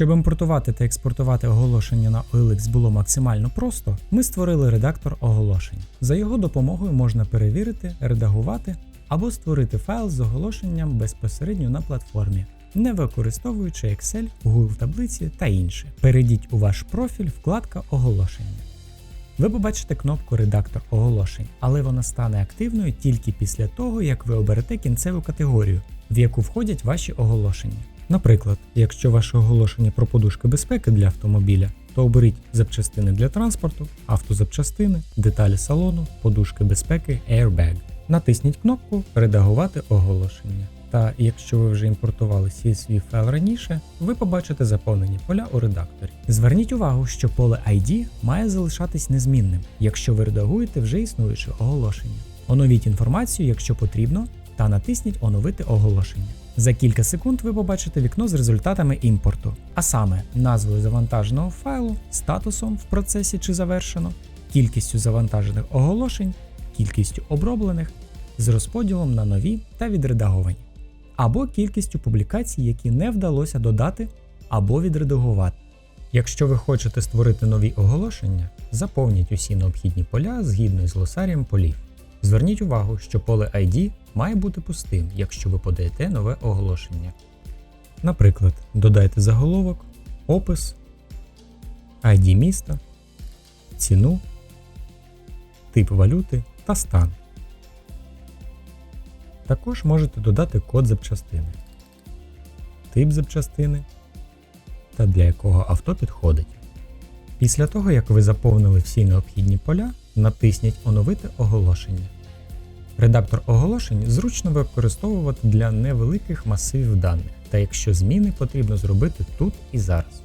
Щоб імпортувати та експортувати оголошення на OLX було максимально просто, ми створили редактор оголошень. За його допомогою можна перевірити, редагувати або створити файл з оголошенням безпосередньо на платформі, не використовуючи Excel, Google таблиці та інше. Перейдіть у ваш профіль, вкладка оголошення. Ви побачите кнопку Редактор оголошень, але вона стане активною тільки після того, як ви оберете кінцеву категорію, в яку входять ваші оголошення. Наприклад, якщо ваше оголошення про подушки безпеки для автомобіля, то оберіть запчастини для транспорту, автозапчастини, деталі салону, подушки безпеки, airbag. Натисніть кнопку Редагувати оголошення. Та якщо ви вже імпортували CSV файл раніше, ви побачите заповнені поля у редакторі. Зверніть увагу, що поле ID має залишатись незмінним, якщо ви редагуєте вже існуюче оголошення. Оновіть інформацію, якщо потрібно, та натисніть Оновити оголошення. За кілька секунд ви побачите вікно з результатами імпорту, а саме назвою завантаженого файлу, статусом в процесі чи завершено, кількістю завантажених оголошень, кількістю оброблених, з розподілом на нові та відредаговані, або кількістю публікацій, які не вдалося додати або відредагувати. Якщо ви хочете створити нові оголошення, заповніть усі необхідні поля згідно з глосарієм полів. Зверніть увагу, що поле ID має бути пустим, якщо ви подаєте нове оголошення. Наприклад, додайте заголовок, опис, ID міста, ціну, тип валюти та стан. Також можете додати код запчастини, тип запчастини та для якого авто підходить. Після того, як ви заповнили всі необхідні поля, натисніть Оновити оголошення. Редактор оголошень зручно використовувати для невеликих масивів даних, та якщо зміни потрібно зробити тут і зараз.